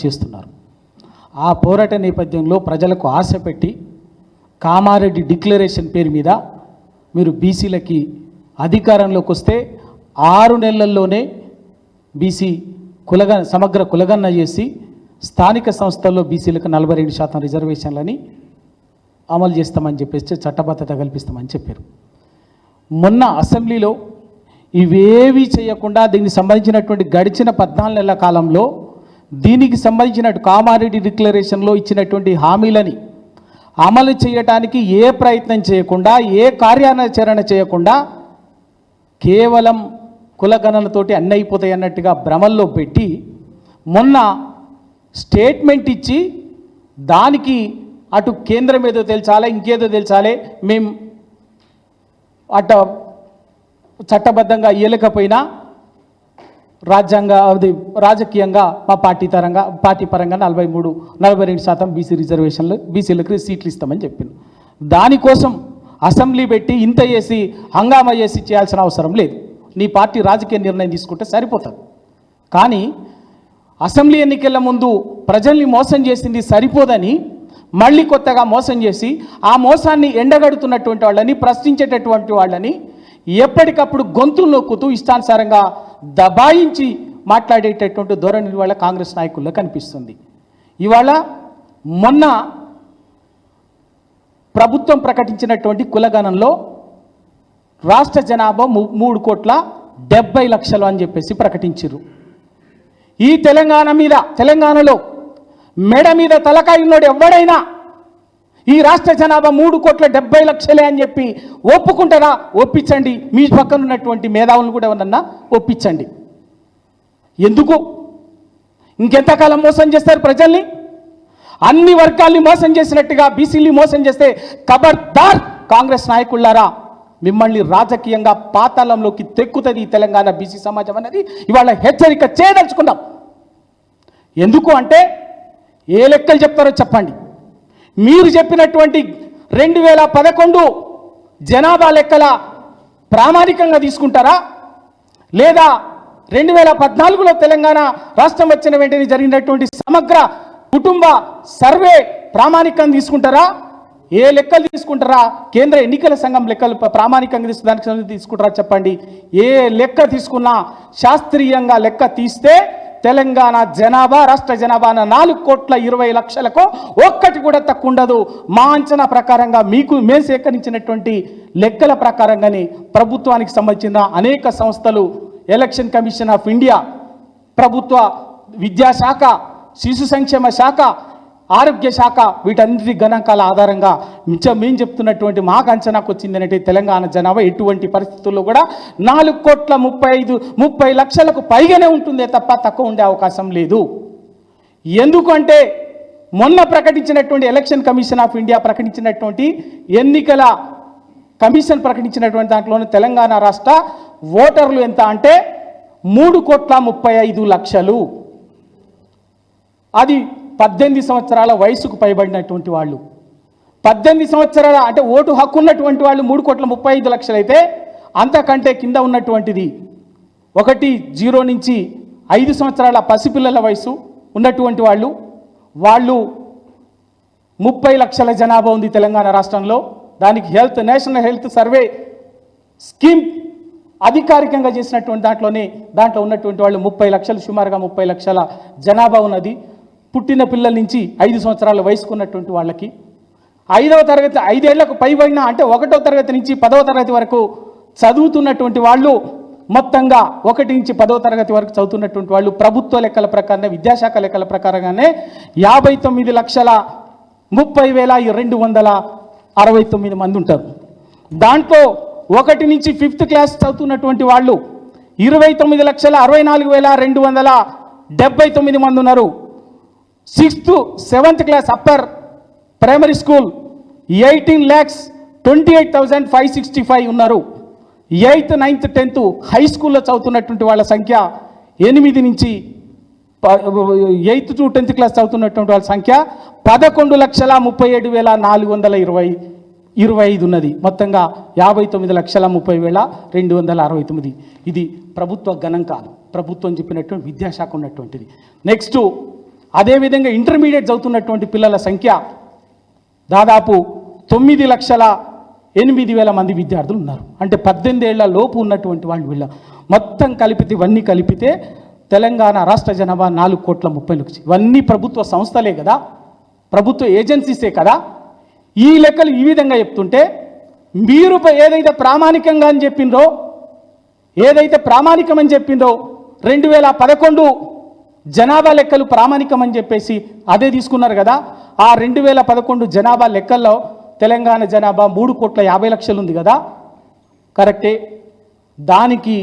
చేస్తున్నారు. ఆ పోరాట నేపథ్యంలో ప్రజలకు ఆశ పెట్టి కామారెడ్డి డిక్లరేషన్ పేరు మీద మీరు బీసీలకి అధికారంలోకి వస్తే ఆరు నెలల్లోనే బీసీ కులగ సమగ్ర కులగన్న చేసి స్థానిక సంస్థల్లో బీసీలకు నలభై రెండు శాతం రిజర్వేషన్లని అమలు చేస్తామని చెప్పేసి చట్టబద్ధత కల్పిస్తామని చెప్పారు. మొన్న అసెంబ్లీలో ఇవేవి చేయకుండా దీనికి సంబంధించినటువంటి గడిచిన పద్నాలుగు నెలల కాలంలో దీనికి సంబంధించిన కామారెడ్డి డిక్లరేషన్లో ఇచ్చినటువంటి హామీలని అమలు చేయటానికి ఏ ప్రయత్నం చేయకుండా ఏ కార్యాచరణ చేయకుండా కేవలం కులగణనతోటి అన్నీ అయిపోతాయి అన్నట్టుగా భ్రమల్లో పెట్టి మొన్న స్టేట్మెంట్ ఇచ్చి దానికి అటు కేంద్రం ఏదో తెలిసాలే ఇంకేదో తెలిసాలే మేము అట్ట చట్టబద్ధంగా ఇయ్యలేకపోయినా రాజ్యాంగ అది రాజకీయంగా మా పార్టీ తరంగా పార్టీ పరంగా నలభై మూడు నలభై రెండు శాతం బీసీ రిజర్వేషన్లు బీసీలకు సీట్లు ఇస్తామని చెప్పింది దానికోసం అసెంబ్లీ పెట్టి ఇంత చేసి హంగామా చేసి చేయాల్సిన అవసరం లేదు. నీ పార్టీ రాజకీయ నిర్ణయం తీసుకుంటే సరిపోతుంది. కానీ అసెంబ్లీ ఎన్నికల ముందు ప్రజల్ని మోసం చేసింది సరిపోదని మళ్ళీ కొత్తగా మోసం చేసి ఆ మోసాన్ని ఎండగడుతున్నటువంటి వాళ్ళని ప్రశ్నించేటటువంటి వాళ్ళని ఎప్పటికప్పుడు గొంతులు నొక్కుతూ ఇష్టానుసారంగా దబాయించి మాట్లాడేటటువంటి ధోరణి ఇవాళ కాంగ్రెస్ నాయకుల్లో కనిపిస్తుంది. ఇవాళ మొన్న ప్రభుత్వం ప్రకటించినటువంటి కులగణంలో రాష్ట్ర జనాభా మూడు కోట్ల డెబ్బై లక్షలు అని చెప్పేసి ప్రకటించారు ఈ తెలంగాణ మీద తెలంగాణలో మెడ మీద తలకాయ ఎవడైనా ఈ రాష్ట్ర జనాభా మూడు కోట్ల డెబ్బై లక్షలే అని చెప్పి ఒప్పుకుంటారా? ఒప్పించండి. మీ పక్కన ఉన్నటువంటి మేధావులను కూడా ఎవరన్నా ఒప్పించండి. ఎందుకు? ఇంకెంతకాలం మోసం చేస్తారు ప్రజల్ని? అన్ని వర్గాల్ని మోసం చేసినట్టుగా బీసీలు మోసం చేస్తే ఖబర్దార్ కాంగ్రెస్ నాయకుళ్ళారా మిమ్మల్ని రాజకీయంగా పాతాళంలోకి తెక్కుతుంది ఈ తెలంగాణ బీసీ సమాజం అనేది ఇవాళ హెచ్చరిక చేయదలుచుకున్నాం. ఎందుకు అంటే ఏ లెక్కలు చెప్తారో చెప్పండి. మీరు చెప్పినటువంటి రెండు వేల పదకొండు జనాభా లెక్కల ప్రామాణికంగా తీసుకుంటారా? లేదా రెండు వేల పద్నాలుగులో తెలంగాణ రాష్ట్రం వచ్చిన వెంటనే జరిగినటువంటి సమగ్ర కుటుంబ సర్వే ప్రామాణికంగా తీసుకుంటారా? ఏ లెక్కలు తీసుకుంటారా? కేంద్ర ఎన్నికల సంఘం లెక్కలు ప్రామాణికంగా తీసుకు దానికి తీసుకుంటారా చెప్పండి? ఏ లెక్క తీసుకున్నా శాస్త్రీయంగా లెక్క తీస్తే తెలంగాణ జనాభా రాష్ట్ర జనాభా నాలుగు కోట్ల ఇరవై లక్షలకు ఒక్కటి కూడా తక్కువ ఉండదు మా అంచనా ప్రకారంగా మీకు మేము సేకరించినటువంటి లెక్కల ప్రకారంగానే ప్రభుత్వానికి సంబంధించిన అనేక సంస్థలు ఎలక్షన్ కమిషన్ ఆఫ్ ఇండియా ప్రభుత్వ విద్యాశాఖ శిశు సంక్షేమ శాఖ ఆరోగ్య శాఖ వీటన్నిటి గణాంకాల ఆధారంగా మించ మేము చెప్తున్నటువంటి మాకు అంచనాకు వచ్చింది తెలంగాణ జనాభా ఎటువంటి పరిస్థితుల్లో కూడా నాలుగు కోట్ల ముప్పై ఐదు ముప్పై లక్షలకు పైగానే ఉంటుందే తప్ప తక్కువ ఉండే అవకాశం లేదు. ఎందుకంటే మొన్న ప్రకటించినటువంటి ఎలక్షన్ కమిషన్ ఆఫ్ ఇండియా ప్రకటించినటువంటి ఎన్నికల కమిషన్ ప్రకటించినటువంటి దాంట్లోనే తెలంగాణ రాష్ట్ర ఓటర్లు ఎంత అంటే మూడు కోట్ల ముప్పై ఐదు లక్షలు. అది పద్దెనిమిది సంవత్సరాల వయసుకు పైబడినటువంటి వాళ్ళు. పద్దెనిమిది సంవత్సరాల అంటే ఓటు హక్కు ఉన్నటువంటి వాళ్ళు మూడు కోట్ల ముప్పై ఐదు లక్షలైతే అంతకంటే కింద ఉన్నటువంటిది. ఒకటి జీరో నుంచి ఐదు సంవత్సరాల పసిపిల్లల వయసు ఉన్నటువంటి వాళ్ళు. వాళ్ళు ముప్పై లక్షల జనాభా ఉంది తెలంగాణ రాష్ట్రంలో. దానికి health national health survey scheme అధికారికంగా చేసినటువంటి దాంట్లోనే దాంట్లో ఉన్నటువంటి వాళ్ళు ముప్పై లక్షలు సుమారుగా ముప్పై లక్షల జనాభా ఉన్నది. పుట్టిన పిల్లల నుంచి ఐదు సంవత్సరాల వయసుకున్నటువంటి వాళ్ళకి ఐదవ తరగతి ఐదేళ్ళకు పైబడిన అంటే ఒకటో తరగతి నుంచి పదవ తరగతి వరకు చదువుతున్నటువంటి వాళ్ళు మొత్తంగా ఒకటి నుంచి పదవ తరగతి వరకు చదువుతున్నటువంటి వాళ్ళు ప్రభుత్వ లెక్కల ప్రకారమే విద్యాశాఖ లెక్కల ప్రకారంగానే యాభై తొమ్మిది లక్షల ముప్పై వేల రెండు వందల అరవై తొమ్మిది మంది ఉంటారు. దాంట్లో ఒకటి నుంచి ఫిఫ్త్ క్లాస్ చదువుతున్నటువంటి వాళ్ళు ఇరవై తొమ్మిది లక్షల అరవై నాలుగు వేల రెండు వందల డెబ్బై తొమ్మిది మంది ఉన్నారు. Sixth seventh class upper primary school eighteen lakhs twenty eight thousand five sixty five ఉన్నారు. ఎయిత్ నైన్త్ టెన్త్ హై స్కూల్లో చదువుతున్నటువంటి వాళ్ళ సంఖ్య ఎనిమిది నుంచి ఎయిత్ టు టెన్త్ క్లాస్ చదువుతున్నటువంటి వాళ్ళ సంఖ్య పదకొండు లక్షల ముప్పై ఏడు వేల నాలుగు వందల ఇరవై ఇరవై ఐదు ఉన్నది. మొత్తంగా యాభై తొమ్మిది లక్షల ముప్పై వేల రెండు వందల అరవై తొమ్మిది. ఇది ప్రభుత్వ గణాంకాలు ప్రభుత్వం చెప్పినటువంటి విద్యాశాఖ ఉన్నటువంటిది. నెక్స్ట్ అదేవిధంగా ఇంటర్మీడియట్ చదువుతున్నటువంటి పిల్లల సంఖ్య దాదాపు తొమ్మిది లక్షల ఎనిమిది వేల మంది విద్యార్థులు ఉన్నారు. అంటే పద్దెనిమిది ఏళ్ళ లోపు ఉన్నటువంటి వాళ్ళు వీళ్ళ మొత్తం కలిపితే ఇవన్నీ కలిపితే తెలంగాణ రాష్ట్ర జనాభా నాలుగు కోట్ల ముప్పై లక్షలు ఇవన్నీ ప్రభుత్వ సంస్థలే కదా. ప్రభుత్వ ఏజెన్సీసే కదా. ఈ లెక్కలు ఈ విధంగా చెప్తుంటే మీరు ఏదైతే ప్రామాణికంగా అని చెప్పిందో ఏదైతే ప్రామాణికమని చెప్పిందో రెండు వేల పదకొండు జనాభా లెక్కలు ప్రామాణికమని చెప్పేసి అదే తీసుకున్నారు కదా. ఆ రెండు వేల పదకొండు జనాభా లెక్కల్లో తెలంగాణ జనాభా మూడు కోట్ల యాభై లక్షలు ఉంది కదా. కరెక్టే. దానికి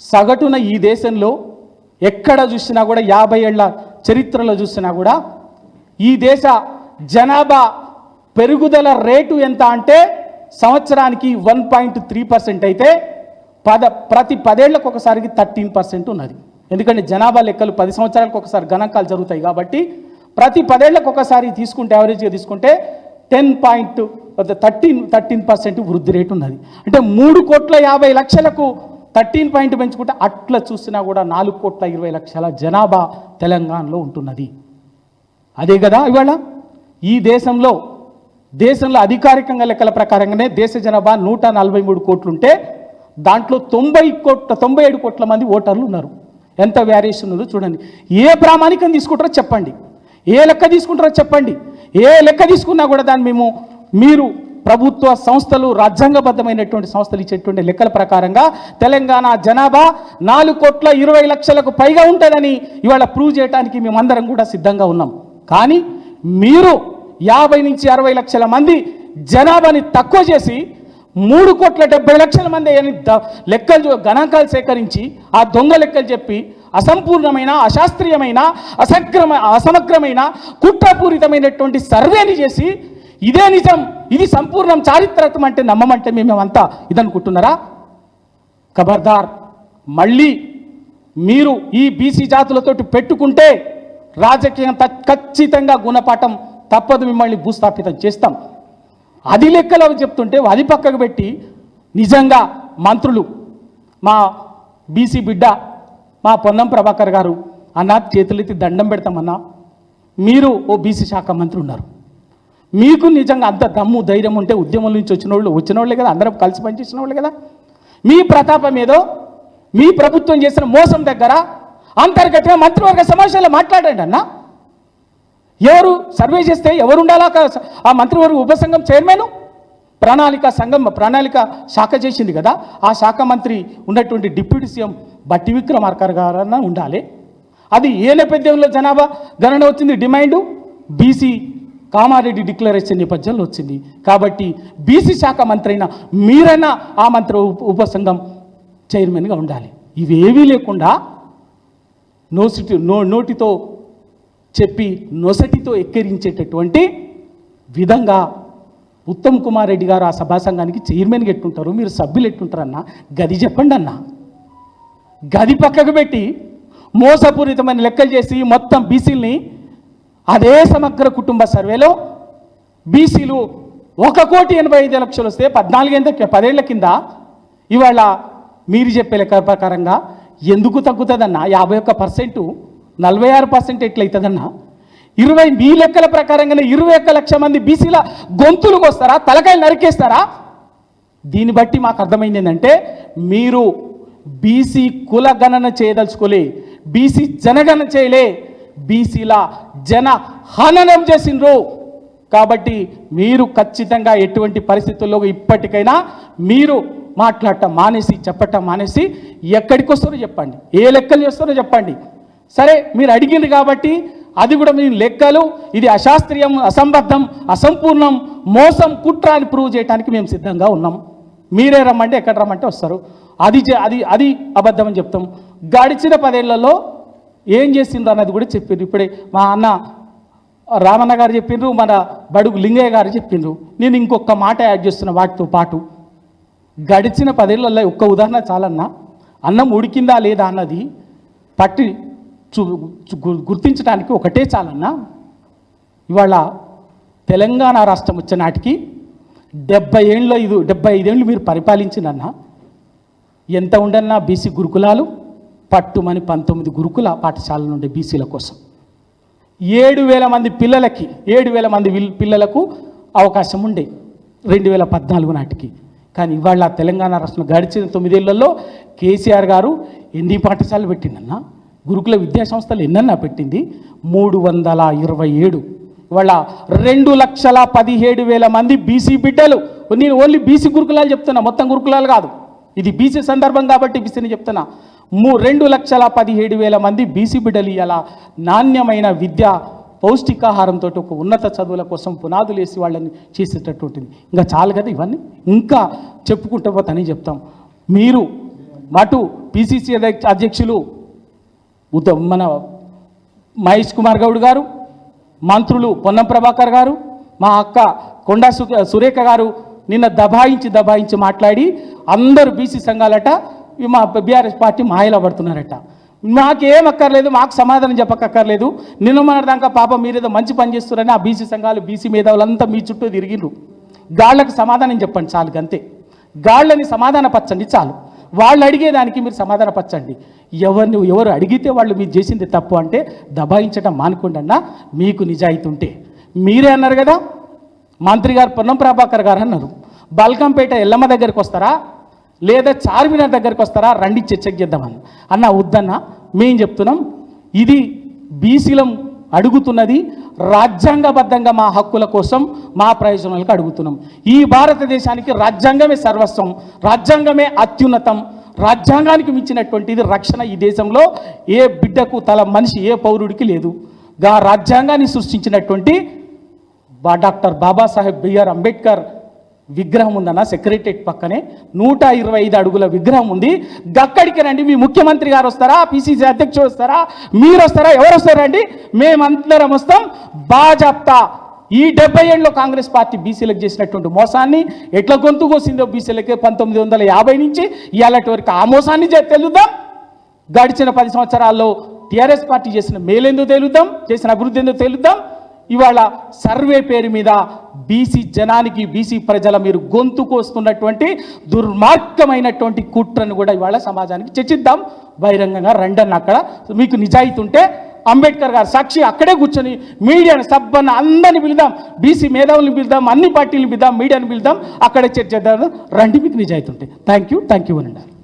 సగటున ఈ దేశంలో ఎక్కడ చూసినా కూడా యాభై ఏళ్ళ చరిత్రలో చూసినా కూడా ఈ దేశ జనాభా పెరుగుదల రేటు ఎంత అంటే సంవత్సరానికి వన్ పాయింట్ త్రీ పర్సెంట్ అయితే పద ప్రతి పదేళ్ళకు ఒకసారికి థర్టీన్ పర్సెంట్ ఉన్నది. ఎందుకంటే జనాభా లెక్కలు పది సంవత్సరాలకు ఒకసారి గణాంకాలు జరుగుతాయి కాబట్టి ప్రతి పదేళ్ళకు ఒకసారి తీసుకుంటే యావరేజ్గా తీసుకుంటే ten point thirteen thirteen percent వృద్ధి రేటు ఉన్నది. అంటే మూడు కోట్ల యాభై లక్షలకు థర్టీన్ పాయింట్ పెంచుకుంటే అట్లా చూసినా కూడా నాలుగు కోట్ల ఇరవై లక్షల జనాభా తెలంగాణలో ఉంటున్నది. అదే కదా ఇవాళ? ఈ దేశంలో దేశంలో అధికారికంగా లెక్కల ప్రకారంగానే దేశ జనాభా నూట నలభై మూడు కోట్లుంటే దాంట్లో తొంభై కోట్ల తొంభై ఏడు కోట్ల మంది ఓటర్లు ఉన్నారు. ఎంత వేరియేషన్ ఉందో చూడండి. ఏ ప్రామాణికం తీసుకుంటారో చెప్పండి. ఏ లెక్క తీసుకుంటారో చెప్పండి. ఏ లెక్క తీసుకున్నా కూడా దాన్ని మేము మీరు ప్రభుత్వ సంస్థలు రాజ్యాంగబద్ధమైనటువంటి సంస్థలు ఇచ్చేటువంటి లెక్కల ప్రకారంగా తెలంగాణ జనాభా నాలుగు కోట్ల ఇరవై లక్షలకు పైగా ఉంటుందని ఇవాళ ప్రూవ్ చేయడానికి మేమందరం కూడా సిద్ధంగా ఉన్నాం. కానీ మీరు యాభై నుంచి అరవై లక్షల మంది జనాభాని తక్కువ చేసి మూడు కోట్ల డెబ్బై లక్షల మంది అని లెక్కలు గణాంకాలు సేకరించి ఆ దొంగ లెక్కలు చెప్పి అసంపూర్ణమైన అశాస్త్రీయమైన అసక్రమ అసమగ్రమైన కుట్రపూరితమైనటువంటి సర్వేని చేసి ఇదే నిజం ఇది సంపూర్ణం చారిత్రకం అంటే నమ్మమంటే మేమేమంతా ఇదనుకుంటున్నారా? ఖబర్దార్ మళ్ళీ మీరు ఈ బీసీ జాతులతోటి పెట్టుకుంటే రాజకీయం ఖచ్చితంగా గుణపాఠం తప్పదు మిమ్మల్ని భూస్థాపితం చేస్తాం. అది లెక్కలు అవి చెప్తుంటే అది పక్కకు పెట్టి నిజంగా మంత్రులు మా బీసీ బిడ్డ మా పొన్నం ప్రభాకర్ గారు అన్న చేతులెత్తి దండం పెడతామన్నా మీరు ఓ బీసీ శాఖ మంత్రి ఉన్నారు. మీకు నిజంగా అంత దమ్ము ధైర్యం ఉంటే ఉద్యమం నుంచి వచ్చిన వాళ్ళు వచ్చిన వాళ్ళే కదా అందరం కలిసి పనిచేసిన వాళ్ళు కదా. మీ ప్రతాపం ఏదో మీ ప్రభుత్వం చేసిన మోసం దగ్గర అంతర్గతంగా మంత్రివర్గ సమావేశాల్లో మాట్లాడండి అన్నా. ఎవరు సర్వే చేస్తే ఎవరు ఉండాలా ఆ మంత్రివర్గ ఉపసంఘం చైర్మన్? ప్రణాళిక సంఘం ప్రణాళిక శాఖ చేసింది కదా. ఆ శాఖ మంత్రి ఉన్నటువంటి డిప్యూటీ సీఎం బట్టి విక్రమార్కర్ గారన్నా ఉండాలి. అది ఏ నేపథ్యంలో జనాభా గణన వచ్చింది? డిమాండ్? బీసీ కామారెడ్డి డిక్లరేషన్ నేపథ్యంలో వచ్చింది. కాబట్టి బీసీ శాఖ మంత్రి అయినా మీరైనా ఆ మంత్రి ఉప ఉపసంఘం చైర్మన్గా ఉండాలి. ఇవేవీ లేకుండా నోసిటి నో నోటితో చెప్పి నొసటితో ఎక్కిరించేటటువంటి విధంగా ఉత్తమ్ కుమార్ రెడ్డి గారు ఆ సభా సంఘానికి చైర్మన్గా ఎట్టుంటారు? మీరు సభ్యులు ఎట్టుంటారన్నా? గది చెప్పండి అన్న. గది పక్కకు పెట్టి మోసపూరితమైన లెక్కలు చేసి మొత్తం బీసీలని అదే సమగ్ర కుటుంబ సర్వేలో బీసీలు ఒక కోటి ఎనభై ఐదు లక్షలు వస్తే పద్నాలుగేళ్ళ పదేళ్ళ కింద. ఇవాళ మీరు చెప్పే లెక్క ప్రకారంగా ఎందుకు తగ్గుతుందన్న? యాభై ఒక్క పర్సెంట్ నలభై ఆరు పర్సెంట్ ఎట్లయితుందన్న? ఇరవై మీ లెక్కల ప్రకారంగానే ఇరవై ఒక్క లక్ష మంది బీసీల గొంతులు వస్తారా తలకాయలు నరికేస్తారా? దీన్ని బట్టి మాకు అర్థమైంది ఏంటంటే మీరు బీసీ కుల గణన చేయదలుచుకోలే బీసీ జనగణన చేయలే బీసీల జన హననం చేసిండ్రు. కాబట్టి మీరు ఖచ్చితంగా ఎటువంటి పరిస్థితుల్లో ఇప్పటికైనా మీరు మాట్లాడటం మానేసి చెప్పటం మానేసి ఎక్కడికి వస్తారో చెప్పండి. ఏ లెక్కలు చేస్తారో చెప్పండి. సరే మీరు అడిగింది కాబట్టి అది కూడా మీ లెక్కలు. ఇది అశాస్త్రీయం అసంబద్ధం అసంపూర్ణం మోసం కుట్ర అని ప్రూవ్ చేయడానికి మేము సిద్ధంగా ఉన్నాం. మీరే రమ్మంటే ఎక్కడ రమ్మంటే వస్తారు. అది అది అది అబద్ధం అని చెప్తాం. గడిచిన పదేళ్ళలో ఏం చేసిండ్రు అన్నది కూడా చెప్పిండ్రు ఇప్పుడే మా అన్న రామన్న గారు చెప్పిండ్రు మన బడుగు లింగయ్య గారు చెప్పిండ్రు నేను ఇంకొక మాట యాడ్ చేస్తున్న వాటితో పాటు. గడిచిన పదేళ్ళలో ఒక్క ఉదాహరణ చాలన్నా అన్నం ఉడికిందా లేదా అన్నది పట్టి గుర్తించడానికి ఒకటే చాలన్నా ఇవాళ తెలంగాణ రాష్ట్రం వచ్చే నాటికి డెబ్బై ఏళ్ళ ఇది డెబ్బై ఐదేళ్ళు మీరు పరిపాలించినన్నా ఎంత ఉండన్నా బీసీ గురుకులాలు పట్టుమని పంతొమ్మిది గురుకుల పాఠశాల నుండి బీసీల కోసం. ఏడు వేల మంది పిల్లలకి ఏడు వేల మంది పిల్లలకు అవకాశం ఉండే రెండు వేల పద్నాలుగు నాటికి. కానీ ఇవాళ తెలంగాణ రాష్ట్రం గడిచిన తొమ్మిదేళ్ళలో కేసీఆర్ గారు ఎన్ని పాఠశాలలు పెట్టిందన్నా గురుకుల విద్యా సంస్థలు ఎన్నన్నా పెట్టింది? మూడు వందల ఇరవై ఏడు. ఇవాళ రెండు లక్షల పదిహేడు వేల మంది బీసీ బిడ్డలు. నేను ఓన్లీ బీసీ గురుకులాలు చెప్తున్నా మొత్తం గురుకులాలు కాదు. ఇది బీసీ సందర్భం కాబట్టి బీసీని చెప్తున్నా. మూ రెండు లక్షల పదిహేడు వేల మంది బీసీ బిడ్డలు ఇలా నాణ్యమైన విద్య పౌష్టికాహారంతో ఒక ఉన్నత చదువుల కోసం పునాదులు వేసి వాళ్ళని చేసేటటువంటిది ఇంకా చాలు కదా ఇవన్నీ? ఇంకా చెప్పుకుంటూ పోతానని చెప్తాం. మీరు మటు పిసిసి అధ్యక్షులు ఉద్ద మన మహేష్ కుమార్ గౌడ్ గారు మంత్రులు పొన్నం ప్రభాకర్ గారు మా అక్క కొండా సు సురేఖ గారు నిన్న దబాయించి దబాయించి మాట్లాడి అందరూ బీసీ సంఘాలట మా బీఆర్ఎస్ పార్టీ మాయలో పడుతున్నారట. మాకేం అక్కర్లేదు మాకు సమాధానం చెప్పక్కర్లేదు. నిన్న మొన్నటిదాకా పాప మీరేదో మంచి పని చేస్తున్నారని ఆ బీసీ సంఘాలు బీసీ మేధావులంతా మీ చుట్టూ తిరిగిండ్రు గాళ్ళకు సమాధానం చెప్పండి చాలు అంతే గాళ్ళని సమాధాన చాలు. వాళ్ళు అడిగేదానికి మీరు సమాధాన పచ్చండి. ఎవరిని ఎవరు అడిగితే వాళ్ళు మీరు చేసింది తప్పు అంటే దబాయించడం మానుకోండి అన్న మీకు నిజాయితీ ఉంటే మీరే అన్నారు కదా మంత్రి గారు పొన్నం ప్రభాకర్ గారు అన్నారు బల్కంపేట ఎల్లమ్మ దగ్గరికి వస్తారా లేదా చార్మినార్ దగ్గరికి వస్తారా రండి చర్చకు చేద్దామని. అన్న వద్దన్న మేం చెప్తున్నాం ఇది బీసీలం అడుగుతున్నది రాజ్యాంగబద్ధంగా మా హక్కుల కోసం మా ప్రయోజనాలకు అడుగుతున్నాం. ఈ భారతదేశానికి రాజ్యాంగమే సర్వస్వం రాజ్యాంగమే అత్యున్నతం రాజ్యాంగానికి మించినటువంటిది రక్షణ ఈ దేశంలో ఏ బిడ్డకు తల మనిషి ఏ పౌరుడికి లేదు. గా రాజ్యాంగాన్ని సృష్టించినటువంటి బా డాక్టర్ బాబాసాహెబ్ బిఆర్ అంబేద్కర్ విగ్రహం ఉందన్న సెక్రటరేట్ పక్కనే. నూట ఇరవై ఐదు అడుగుల విగ్రహం ఉంది. గక్కడికి రండి మీ ముఖ్యమంత్రి గారు వస్తారా పిసిసి అధ్యక్షుడు వస్తారా మీరు వస్తారా ఎవరు వస్తారండి? మేమందరం వస్తాం. బాజాప్తా ఈ డెబ్బై ఏళ్ళలో కాంగ్రెస్ పార్టీ బీసీలకు చేసినటువంటి మోసాన్ని ఎట్లా గొంతు కోసిందో బీసీలకి పంతొమ్మిది వందల యాభై నుంచి ఇవాళటి వరకు ఆ మోసాన్ని చే- తెలుద్దాం. గడిచిన పది సంవత్సరాల్లో టీఆర్ఎస్ పార్టీ చేసిన మేలేందో తేలుద్దాం? చేసిన అభివృద్ధి ఏందో తేలుద్దాం? ఇవాళ సర్వే పేరు మీద బీసీ జనానికి బీసీ ప్రజల మీరు గొంతు కోస్తున్నటువంటి దుర్మార్గమైనటువంటి కుట్రను కూడా ఇవాళ సమాజానికి చర్చిద్దాం. బహిరంగంగా రండన్న అక్కడ మీకు నిజాయితీ ఉంటే అంబేద్కర్ గారు సాక్షి అక్కడే కూర్చొని మీడియాని సబ్బన్న అందరిని పిలుదాం బీసీ మేధావులను పిలుదాం అన్ని పార్టీలను పిలుదాం మీడియాని పిలుదాం అక్కడే చర్చ చేద్దాం రండి మీకు నిజాయితీ ఉంటే. థ్యాంక్ యూ థ్యాంక్ యూ అని